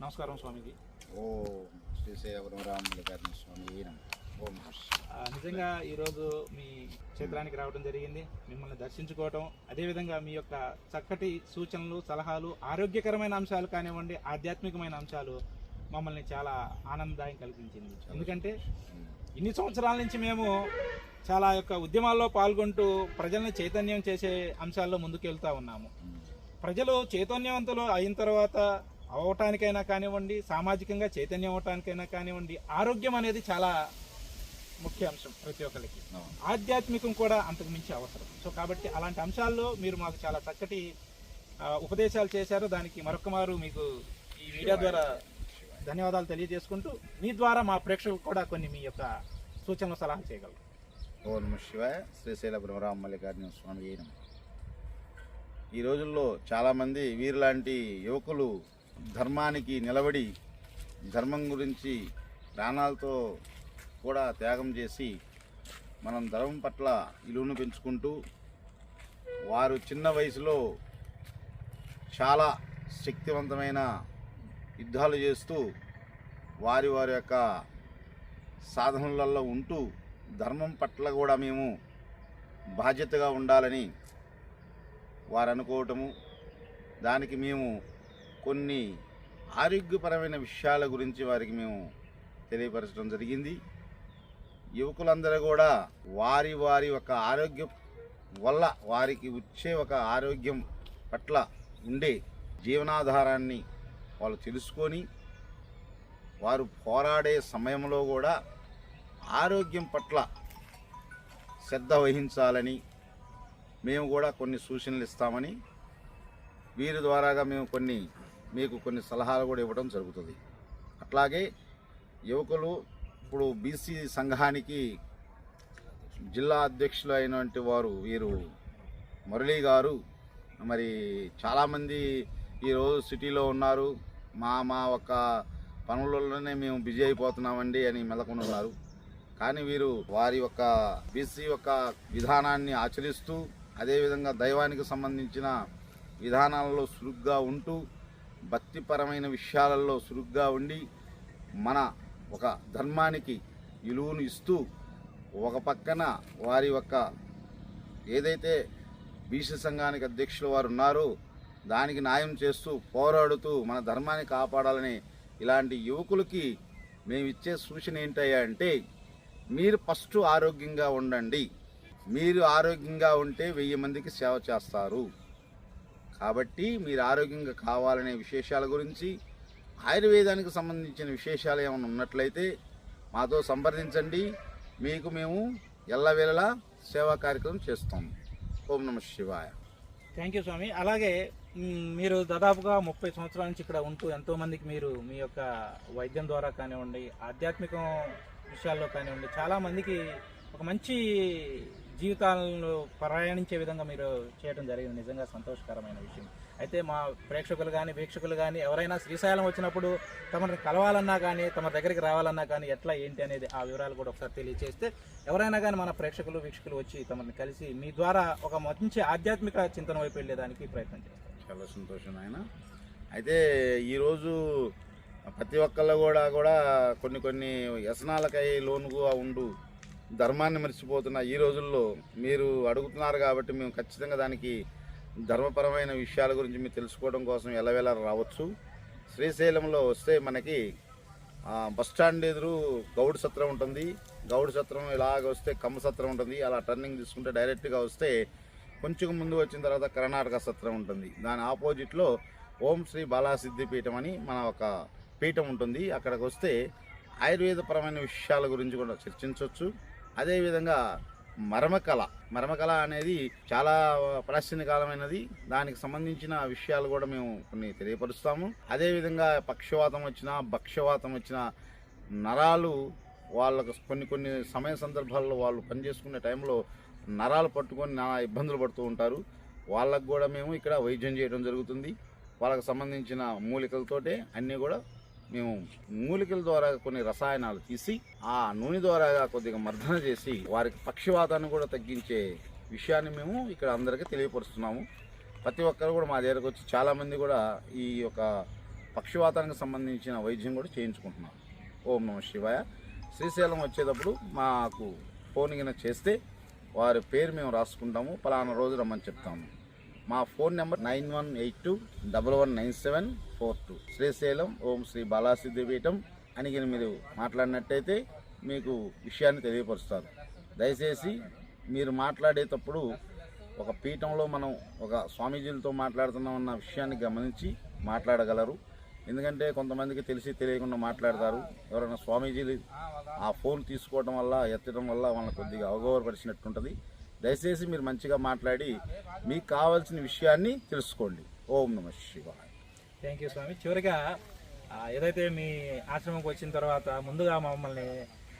నమస్కారం స్వామికి ఓం శ్రీశైలం స్వామి ఓం నిజంగా ఈరోజు మీ క్షేత్రానికి రావడం జరిగింది. మిమ్మల్ని దర్శించుకోవటం అదేవిధంగా మీ యొక్క చక్కటి సూచనలు సలహాలు ఆరోగ్యకరమైన అంశాలు కానివ్వండి ఆధ్యాత్మికమైన అంశాలు మమ్మల్ని చాలా ఆనందదాయం కలిగించింది. ఎందుకంటే ఇన్ని సంవత్సరాల నుంచి మేము చాలా యొక్క ఉద్యమాల్లో పాల్గొంటూ ప్రజల్ని చైతన్యం చేసే అంశాల్లో ముందుకెళ్తా ఉన్నాము. ప్రజలు చైతన్యవంతులు అయిన తర్వాత అవటానికైనా కానివ్వండి సామాజికంగా చైతన్యం అవటానికైనా కానివ్వండి ఆరోగ్యం అనేది చాలా ముఖ్య అంశం ప్రతి ఒక్కరికి. ఆధ్యాత్మికం కూడా అంతకు మించి అవసరం. సో కాబట్టి అలాంటి అంశాల్లో మీరు మాకు చాలా చక్కటి ఉపదేశాలు చేశారు. దానికి మరొక మారు మీకు ఈ మీడియా ద్వారా. ధన్యవాదాలు తెలియజేసుకుంటూ మీ ద్వారా మా ప్రేక్షకులు కూడా కొన్ని మీ యొక్క సూచనలు సలహాలు చేయగలరు. ఓం నమ శివాయ. శ్రీశైల బ్రహ్మరామ మల్లికార్జున స్వామి ఈ రోజుల్లో చాలామంది వీరిలాంటి యువకులు ధర్మానికి నిలబడి ధర్మం గురించి ప్రాణాలతో కూడా త్యాగం చేసి మనం ధర్మం పట్ల ఇలువను పెంచుకుంటూ వారు చిన్న వయసులో చాలా శక్తివంతమైన యుద్ధాలు చేస్తూ వారి వారి యొక్క సాధనలలో ఉంటూ ధర్మం పట్ల కూడా మేము బాధ్యతగా ఉండాలని వారు అనుకోవటము. దానికి మేము కొన్ని ఆరోగ్యపరమైన విషయాల గురించి వారికి మేము తెలియపరచడం జరిగింది. యువకులందరూ కూడా వారి వారి ఒక ఆరోగ్యం వల్ల వారికి వచ్చే ఒక ఆరోగ్యం పట్ల ఉండే జీవనాధారాన్ని వాళ్ళు తెలుసుకొని వారు పోరాడే సమయంలో కూడా ఆరోగ్యం పట్ల శ్రద్ధ వహించాలని మేము కూడా కొన్ని సూచనలు ఇస్తామని వీరి ద్వారాగా మేము కొన్ని మీకు కొన్ని సలహాలు కూడా ఇవ్వడం జరుగుతుంది. అట్లాగే యువకులు ఇప్పుడు బీసీ సంఘానికి జిల్లా అధ్యక్షులు అయినటువంటి వారు వీరు మురళీ గారు మరి చాలామంది ఈరోజు సిటీలో ఉన్నారు. మా మా ఒక పనులలోనే మేము బిజీ అయిపోతున్నామండి అని మెలకొని ఉన్నారు. కానీ వీరు వారి యొక్క బీసీ యొక్క విధానాన్ని ఆచరిస్తూ అదేవిధంగా దైవానికి సంబంధించిన విధానాలలో సురుగ్గా ఉంటూ భక్తిపరమైన విషయాలలో సురుగ్గా ఉండి మన ఒక ధర్మానికి విలువను ఇస్తూ ఒక పక్కన వారి యొక్క ఏదైతే బీసీ సంఘానికి అధ్యక్షులు వారు ఉన్నారో దానికి న్యాయం చేస్తూ పోరాడుతూ మన ధర్మాన్ని కాపాడాలని ఇలాంటి యువకులకి మేము ఇచ్చే సూచన ఏంటయ్యా అంటే మీరు ఫస్ట్ ఆరోగ్యంగా ఉండండి. మీరు ఆరోగ్యంగా ఉంటే వెయ్యి మందికి సేవ చేస్తారు. కాబట్టి మీరు ఆరోగ్యంగా కావాలనే విశేషాల గురించి ఆయుర్వేదానికి సంబంధించిన విశేషాలు ఏమైనా ఉన్నట్లయితే మాతో సంప్రదించండి. మీకు మేము ఎల్లవేళలా సేవా కార్యక్రమం చేస్తాం. ఓం నమ శివాయ. Thank you Swami. అలాగే మీరు దాదాపుగా ముప్పై సంవత్సరాల నుంచి ఇక్కడ ఉంటూ ఎంతోమందికి మీరు మీ యొక్క వైద్యం ద్వారా కానివ్వండి ఆధ్యాత్మికం విషయాల్లో కానివ్వండి చాలామందికి ఒక మంచి జీవితాలను ప్రయాణించే విధంగా మీరు చేయడం జరిగింది. నిజంగా సంతోషకరమైన విషయం. అయితే మా ప్రేక్షకులు కానీ వీక్షకులు కానీ ఎవరైనా శ్రీశైలం వచ్చినప్పుడు తమని కలవాలన్నా కానీ తమ దగ్గరికి రావాలన్నా కానీ ఎట్లా ఏంటి అనేది ఆ వివరాలు కూడా ఒకసారి తెలియజేస్తే ఎవరైనా కానీ మన ప్రేక్షకులు వీక్షకులు వచ్చి తమని కలిసి మీ ద్వారా ఒక మంచి ఆధ్యాత్మిక చింతన వైపు వెళ్ళేదానికి ప్రయత్నం చేస్తారు. చాలా సంతోషం ఆయన అయితే ఈరోజు ప్రతి ఒక్కళ్ళు కూడా కూడా కొన్ని కొన్ని వ్యసనాలకై లోనుగా ఉండు ధర్మాన్ని మర్చిపోతున్న ఈ రోజుల్లో మీరు అడుగుతున్నారు కాబట్టి మేము ఖచ్చితంగా దానికి ధర్మపరమైన విషయాల గురించి మీరు తెలుసుకోవడం కోసం ఎలవేళ రావచ్చు. శ్రీశైలంలో వస్తే మనకి బస్ స్టాండ్ ఎదురు గౌడ్ సత్రం ఉంటుంది. గౌడ్ సత్రం ఇలాగ వస్తే కమ్మ సత్రం ఉంటుంది. అలా టర్నింగ్ తీసుకుంటే డైరెక్ట్గా వస్తే కొంచెం ముందు వచ్చిన తర్వాత కర్ణాటక సత్రం ఉంటుంది. దాని ఆపోజిట్లో ఓం శ్రీ బాలాసిద్ధి పీఠం అని మన ఒక పీఠం ఉంటుంది. అక్కడికి వస్తే ఆయుర్వేదపరమైన విషయాల గురించి కూడా చర్చించవచ్చు. అదేవిధంగా మరమకళ. మరమకళ అనేది చాలా ప్రాచీన కాలమైనది. దానికి సంబంధించిన విషయాలు కూడా మేము కొన్ని తెలియపరుస్తాము. అదేవిధంగా పక్షవాతం వచ్చినా భక్ష్యవాతం వచ్చినా నరాలు వాళ్ళకు కొన్ని కొన్ని సమయ సందర్భాల్లో వాళ్ళు పనిచేసుకునే టైంలో నరాలు పట్టుకొని నానా ఇబ్బందులు పడుతూ ఉంటారు. వాళ్ళకు కూడా మేము ఇక్కడ వైద్యం చేయడం జరుగుతుంది. వాళ్ళకు సంబంధించిన మూలికలతోటే అన్నీ కూడా మేము మూలికల ద్వారా కొన్ని రసాయనాలు తీసి ఆ నూనె ద్వారా కొద్దిగా మర్దన చేసి వారికి పక్షవాతాన్ని కూడా తగ్గించే విషయాన్ని మేము ఇక్కడ అందరికీ తెలియపరుస్తున్నాము. ప్రతి ఒక్కరు కూడా మా దగ్గరకు వచ్చి చాలామంది కూడా ఈ యొక్క పక్షవాతానికి సంబంధించిన వైద్యం కూడా చేయించుకుంటున్నారు. ఓం నమ శివాయ. శ్రీశైలం వచ్చేటప్పుడు మాకు ఫోన్ కింద చేస్తే వారి పేరు మేము రాసుకుంటాము. పలానా రోజు రమ్మని చెప్తాము. మా phone number nine one eight two double one nine seven four two. Srisailam Om Sri Balasiddhipeetham అని మీరు మాట్లాడినట్టయితే మీకు విషయాన్ని తెలియపరుస్తారు. దయచేసి మీరు మాట్లాడేటప్పుడు ఒక పీఠంలో మనం ఒక స్వామీజీలతో మాట్లాడుతున్నాం అన్న విషయాన్ని గమనించి మాట్లాడగలరు. ఎందుకంటే కొంతమందికి తెలిసి తెలియకుండా మాట్లాడతారు. ఎవరైనా స్వామీజీలు ఆ ఫోన్ తీసుకోవడం వల్ల ఎత్తడం వల్ల వాళ్ళని కొద్దిగా అవగౌరవపరిచినట్టుంటుంది. దయచేసి మీరు మంచిగా మాట్లాడి మీకు కావాల్సిన విషయాన్ని తెలుసుకోండి. ఓం నమ శివాయ. Thank you Swami. చివరిగా ఏదైతే మీ ఆశ్రమంకి వచ్చిన తర్వాత ముందుగా మమ్మల్ని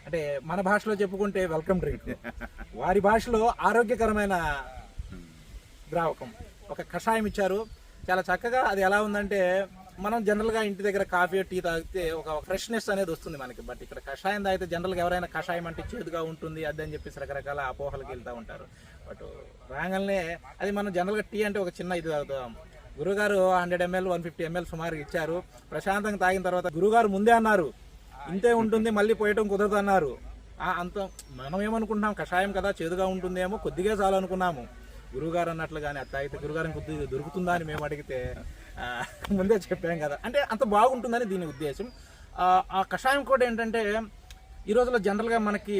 అంటే మన భాషలో చెప్పుకుంటే వెల్కమ్ డ్రింక్ వారి భాషలో ఆరోగ్యకరమైన ద్రావకం. ఒక కషాయం ఇచ్చారు. చాలా చక్కగా అది ఎలా ఉందంటే మనం జనరల్గా ఇంటి దగ్గర కాఫీ టీ తాగితే ఒక ఫ్రెష్నెస్ అనేది వస్తుంది మనకి. బట్ ఇక్కడ కషాయం తాగితే జనరల్గా ఎవరైనా కషాయం అంటే చేదుగా ఉంటుంది అది అని చెప్పేసి రకరకాల అపోహలకు వెళ్తూ ఉంటారు. బట్ రాగానే అది మనం జనరల్గా టీ అంటే ఒక చిన్న ఇది తాగుతాం. గురుగారు hundred ML one fifty ML సుమారు ఇచ్చారు. ప్రశాంతంగా తాగిన తర్వాత గురుగారు ముందే అన్నారు ఇంతే ఉంటుంది మళ్ళీ పోయటం కుదరదు అన్నారు. అంత మనం ఏమనుకుంటున్నాం? కషాయం కదా చేదుగా ఉంటుందేమో కొద్దిగా చాలు అనుకున్నాము. అన్నట్లు కానీ అట్లా అయితే గురుగారిని కొద్దిగా దొరుకుతుందా అని మేము అడిగితే ముందే చెప్పాం కదా. అంటే అంత బాగుంటుందని దీని ఉద్దేశం. ఆ, కషాయం కూడా ఏంటంటే ఈ రోజుల్లో జనరల్గా మనకి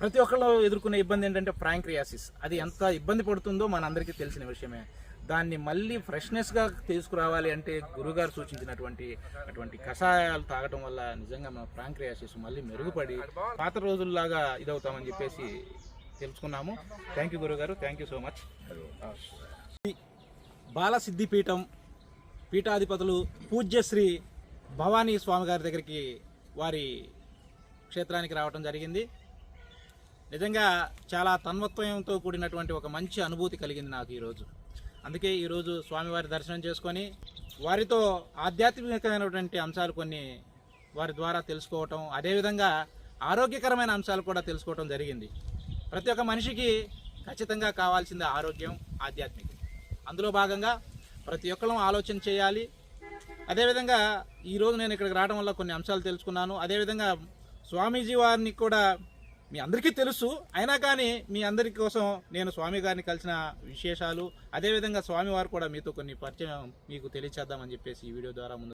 ప్రతి ఒక్కళ్ళు ఎదుర్కొనే ఇబ్బంది ఏంటంటే ప్రాంక్రియాసిస్. అది ఎంత ఇబ్బంది పడుతుందో మనందరికీ తెలిసిన విషయమే. దాన్ని మళ్ళీ ఫ్రెష్నెస్గా తీసుకురావాలి అంటే గురుగారు సూచించినటువంటి అటువంటి కషాయాలు తాగటం వల్ల నిజంగా మన ప్రాంక్రియాసిస్ మళ్ళీ మెరుగుపడి పాత రోజుల్లాగా ఇదవుతామని చెప్పేసి తెలుసుకున్నాము. థ్యాంక్ యూ గురుగారు. Thank you so much Balasiddhipeetham పీఠాధిపతులు పూజ్యశ్రీ భవానీ స్వామి గారి దగ్గరికి వారి క్షేత్రానికి రావటం జరిగింది. నిజంగా చాలా తన్మత్వయంతో కూడినటువంటి ఒక మంచి అనుభూతి కలిగింది నాకు ఈరోజు. అందుకే ఈరోజు స్వామివారి దర్శనం చేసుకొని వారితో ఆధ్యాత్మికమైనటువంటి అంశాలు కొన్ని వారి ద్వారా తెలుసుకోవటం అదేవిధంగా ఆరోగ్యకరమైన అంశాలు కూడా తెలుసుకోవటం జరిగింది. ప్రతి ఒక్క మనిషికి ఖచ్చితంగా కావాల్సింది ఆరోగ్యం ఆధ్యాత్మికం అందులో భాగంగా ప్రతి ఒక్కరం ఆలోచన చేయాలి. అదేవిధంగా ఈరోజు నేను ఇక్కడికి రావడం వల్ల కొన్ని అంశాలు తెలుసుకున్నాను. అదేవిధంగా స్వామీజీ వారిని కూడా మీ అందరికీ తెలుసు. అయినా కానీ మీ అందరి కోసం నేను స్వామి గారిని కలిసిన విశేషాలు అదేవిధంగా స్వామివారు కూడా మీతో కొన్ని పరిచయం మీకు తెలియచేద్దామని చెప్పేసి ఈ వీడియో ద్వారా ముందు